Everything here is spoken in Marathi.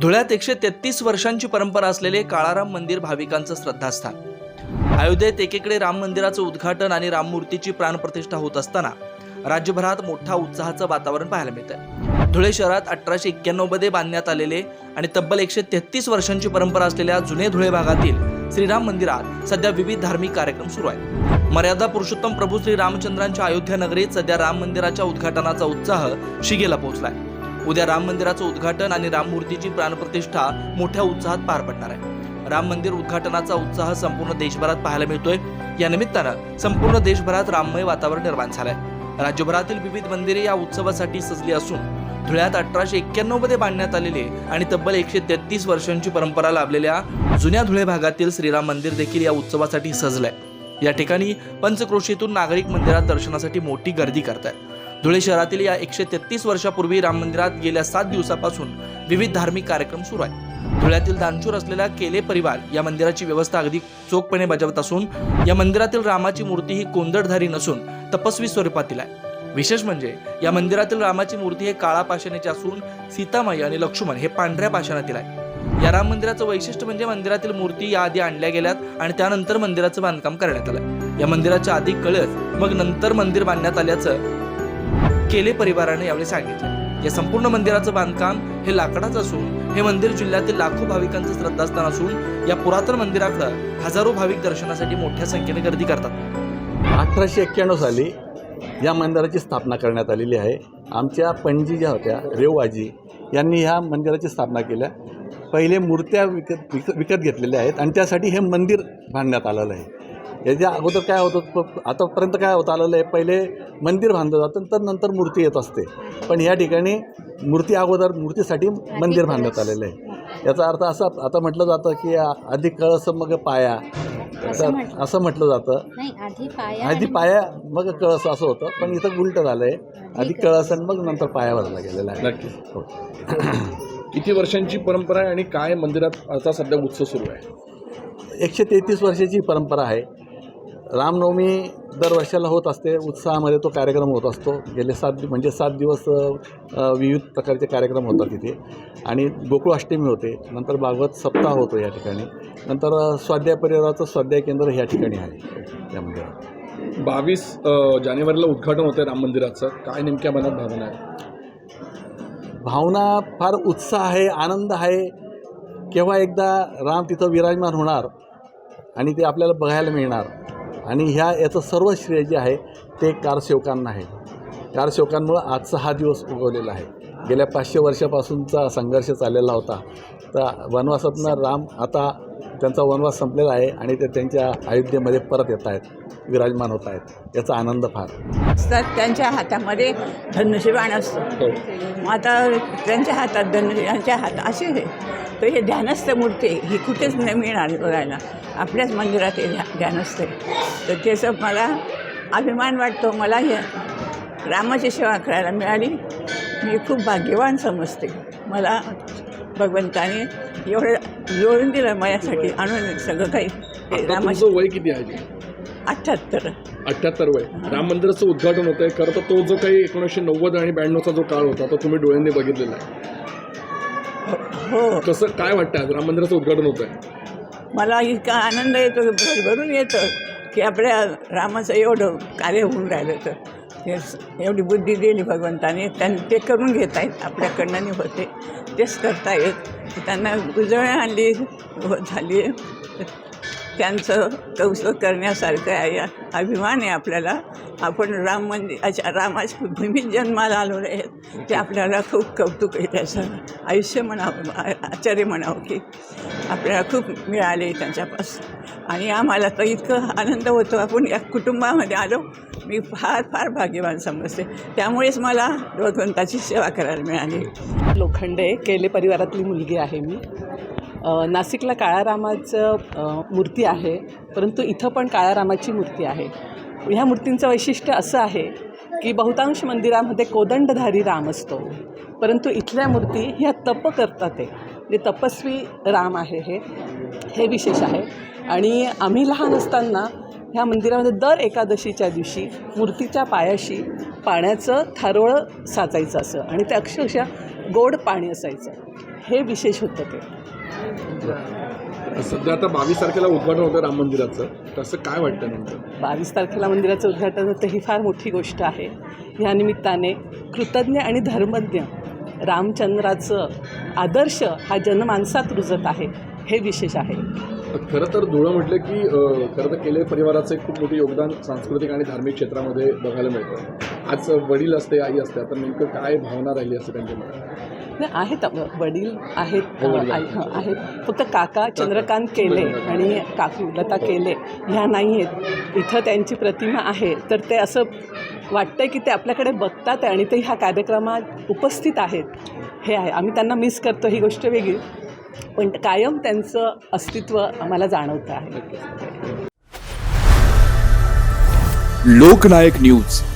धुळ्यात एकशे तेहतीस वर्षांची परंपरा असलेले काळाराम मंदिर भाविकांचं श्रद्धास्थान. अयोध्येत एकीकडे राम मंदिराचं उद्घाटन आणि राममूर्तीची प्राणप्रतिष्ठा होत असताना राज्यभरात मोठा उत्साहाचं वातावरण पाहायला मिळतंय. धुळे शहरात अठराशे एक्क्याण्णवमध्ये बांधण्यात आलेले आणि तब्बल एकशे तेहतीस वर्षांची परंपरा असलेल्या जुने धुळे भागातील श्रीराम मंदिरात सध्या विविध धार्मिक कार्यक्रम सुरू आहेत. मर्यादा पुरुषोत्तम प्रभू श्री रामचंद्रांच्या अयोध्या नगरीत सध्या राम मंदिराच्या उद्घाटनाचा उत्साह शिगेला पोहोचलाय. उद्या राम मंदिराचं उद्घाटन आणि राममूर्तीची प्राणप्रतिष्ठा मोठ्या उत्साहात पार पडणार आहे. राम मंदिर उद्घाटनाचा उत्साह संपूर्ण देशभरात पाहायला मिळतोय. या निमित्तानं संपूर्ण देशभरात राममय वातावरण निर्माण झालंय. राज्यभरातील विविध मंदिरे या उत्सवासाठी सजली असून धुळ्यात अठराशे एक्क्याण्णवमध्ये बांधण्यात आलेले आणि तब्बल एकशे तेहतीस वर्षांची परंपरा लाभलेल्या जुन्या धुळे भागातील श्रीराम मंदिर देखील या उत्सवासाठी सजलंय. या ठिकाणी पंचक्रोशीतून नागरिक मंदिरात दर्शनासाठी मोठी गर्दी करतात धुळे शहरातील या एकशे तेहतीस वर्षापूर्वी राम मंदिरात गेल्या सात दिवसापासून विविध धार्मिक कार्यक्रम सुरू आहेत. धुळ्यातील दानशूर असलेला केले परिवार या मंदिराची व्यवस्था अगदी चोखपणे बजावत असून या मंदिरातील रामाची मूर्ती ही कोंदडधारी नसून तपस्वी स्वरूपातील आहे. विशेष म्हणजे या मंदिरातील रामाची मूर्ती हे काळा पाषाणाची असून सीतामाई आणि लक्ष्मण हे पांढऱ्या पाषाणातील आहे. या राम मंदिराचं वैशिष्ट्य म्हणजे मंदिरातील मूर्ती या आधी आणल्या गेल्यात आणि त्यानंतर मंदिराचं बांधकाम करण्यात आलं. या मंदिराच्या आधी कळस मग नंतर मंदिर बांधण्यात आल्याचं केले परिवाराने यावेळी सांगितले. या संपूर्ण मंदिराचं बांधकाम हे लाकडाचं असून हे मंदिर जिल्ह्यातील लाखो भाविकांचं श्रद्धास्थान असून या पुरातन मंदिराकडे हजारो भाविक दर्शनासाठी मोठ्या संख्येने गर्दी करतात. अठराशे एक्क्याण्णव साली या मंदिराची स्थापना करण्यात आलेली आहे. आमच्या पणजी ज्या होत्या रेवाजी यांनी ह्या मंदिराची स्थापना केल्या. पहिले मूर्त्या विकत विकत विकत घेतलेल्या आहेत आणि त्यासाठी हे मंदिर बांधण्यात आलेलं आहे. याच्या अगोदर काय होतं प- आतापर्यंत काय होतं आलेलं आहे पहिले मंदिर बांधलं जातं तर नंतर मूर्ती येत असते. पण या ठिकाणी मूर्ती अगोदर मूर्तीसाठी मंदिर बांधण्यात आलेलं आहे. याचा अर्थ असा आता म्हटलं जातं की आधी कळस मग पाया. असं म्हटलं. असं म्हटलं जातं. नाही आधी पाया आधी आणि- पाया मग कळस असं होतं पण इथं उलट झालं आहे. आधी कळस. आणि मग नंतर पाया भरला गेलेला आहे. नक्की हो. किती वर्षांची परंपरा आहे आणि काय मंदिरात आता सध्या उत्सव सुरू आहे? एकशे तेहतीस वर्षाची परंपरा आहे. रामनवमी दरवर्षाला होत असते. उत्साहामध्ये तो कार्यक्रम होत असतो. गेले सात म्हणजे सात दिवस विविध प्रकारचे कार्यक्रम होतात तिथे. आणि गोकुळाष्टमी होते. नंतर भागवत सप्ताह होतो या ठिकाणी. नंतर स्वाध्याय परिवाराचं स्वाध्याय केंद्र ह्या ठिकाणी आहे. या मंदिरात. बावीस जानेवारीला उद्घाटन होतं राम मंदिराचं. काय नेमक्या मनात भावना आहे? भावना फार उत्साह आहे आनंद आहे. केव्हा एकदा राम तिथं विराजमान होणार आणि ते आपल्याला बघायला मिळणार आणि ह्या याचं सर्व श्रेय जे आहे ते कारसेवकांना आहे. कारसेवकांमुळं आजचा हा दिवस उगवलेला आहे. गेल्या पाचशे वर्षापासूनचा संघर्ष चाललेला होता. तर वनवासातनं राम आता त्यांचा वनवास संपलेला आहे आणि ते त्यांच्या अयोध्येमध्ये परत येत आहेत विराजमान होत आहेत. याचा आनंद फार. असतात त्यांच्या हातामध्ये धनुष्यबाण असतं. हो. मग आता त्यांच्या हातात धनुष्य यांच्या हात असे आहे तर हे ध्यानस्थ मूर्ती. ही कुठेच नाही मिळणार बघायला. आपल्याच मंदिरात हे ध्या ध्यानस्थ आहे. तर त्याचं मला अभिमान वाटतो. मला हे रामाची सेवा करायला मिळाली. मी खूप भाग्यवान समजते. मला भगवंताने एवढं जोडून दिलं माझ्यासाठी आणून सगळं काही. रामाची वय किती आहे? अठ्ठ्याहत्तर अठ्ठ्याहत्तर वय. राम मंदिराचं उद्घाटन होतंय. खरं तर तो जो काही एकोणीसशे नव्वद आणि ब्याण्णवचा जो काळ होता तो तुम्ही डोळ्यांनी बघितलेला आहे. हो. कसं काय वाटतं आज राम मंदिराचं उद्घाटन होत आहे मला इतका आनंद येतो भरभरून येतं की आपल्या रामाचं एवढं कार्य होऊन राहिलं तर. हे एवढी बुद्धी दिली भगवंताने त्यांनी ते करून घेत आहेत आपल्याकडनं होते तेच करतायत त्यांना उजळ आणली हो- झाली. त्यांचं कौतुक करण्यासारखं आहे अभिमान आहे आपल्याला. आपण राम मंदिराच्या रामाच्या भूमीत जन्माला आलो आहेत. ते आपल्याला खूप कौतुक आहे त्याचं. आयुष्य म्हणावं आचार्य म्हणावं की आपल्याला खूप मिळाले त्यांच्यापासून आणि आम्हाला तर इतकं आनंद होतो. आपण या कुटुंबामध्ये आलो. मी फार फार भाग्यवान समजते. त्यामुळेच मला भगवंताची सेवा करायला मिळाली. लोखंडे केले परिवारातली मुलगी आहे मी. नाशिकला काळारामाचं मूर्ती आहे परंतु इथं पण काळारामाची मूर्ती आहे. ह्या मूर्तींचं वैशिष्ट्य असं आहे की बहुतांश मंदिरामध्ये कोदंडधारी राम असतो. परंतु इथल्या मूर्ती ह्या तप करतात ते. म्हणजे तपस्वी राम आहे हे. हे विशेष आहे. आणि आम्ही लहान असताना ह्या मंदिरामध्ये दर एकादशीच्या दिवशी मूर्तीच्या पायाशी पाण्याचं थारोळं साचायचं असं आणि ते अक्षरशः गोड पाणी असायचं. हे विशेष होतं ते. सध्या आता बावीस तारखेला उद्घाटन होतं राम मंदिराचं. तसं काय वाटतं नेमकं? बावीस तारखेला मंदिराचं उद्घाटन होतं ही फार मोठी गोष्ट आहे. ह्या निमित्ताने कृतज्ञ आणि धर्मज्ञ रामचंद्राचं आदर्श हा जनमानसात रुजत आहे. हे विशेष आहे. खरं तर धुळं म्हटलं की खरं तर केले परिवाराचं एक खूप मोठं योगदान सांस्कृतिक आणि धार्मिक क्षेत्रामध्ये बघायला मिळतं. आज वडील असते आई असते तर नेमकं काय भावना राहिली असते त्यांच्या नाही आहेत वडील आहेत हो, आई आहेत. फक्त काका चंद्रकांत केले आणि काकू लता केले ह्या नाही आहेत. इथं त्यांची प्रतिमा आहे. तर ते असं वाटतंय की ते आपल्याकडे बघतात आणि ते ह्या कार्यक्रमात उपस्थित आहेत. हे आहे. आम्ही त्यांना मिस करतो ही गोष्ट वेगळी. पण कायम त्यांचं अस्तित्व आम्हाला जाणवतं आहे. लोकनायक न्यूज.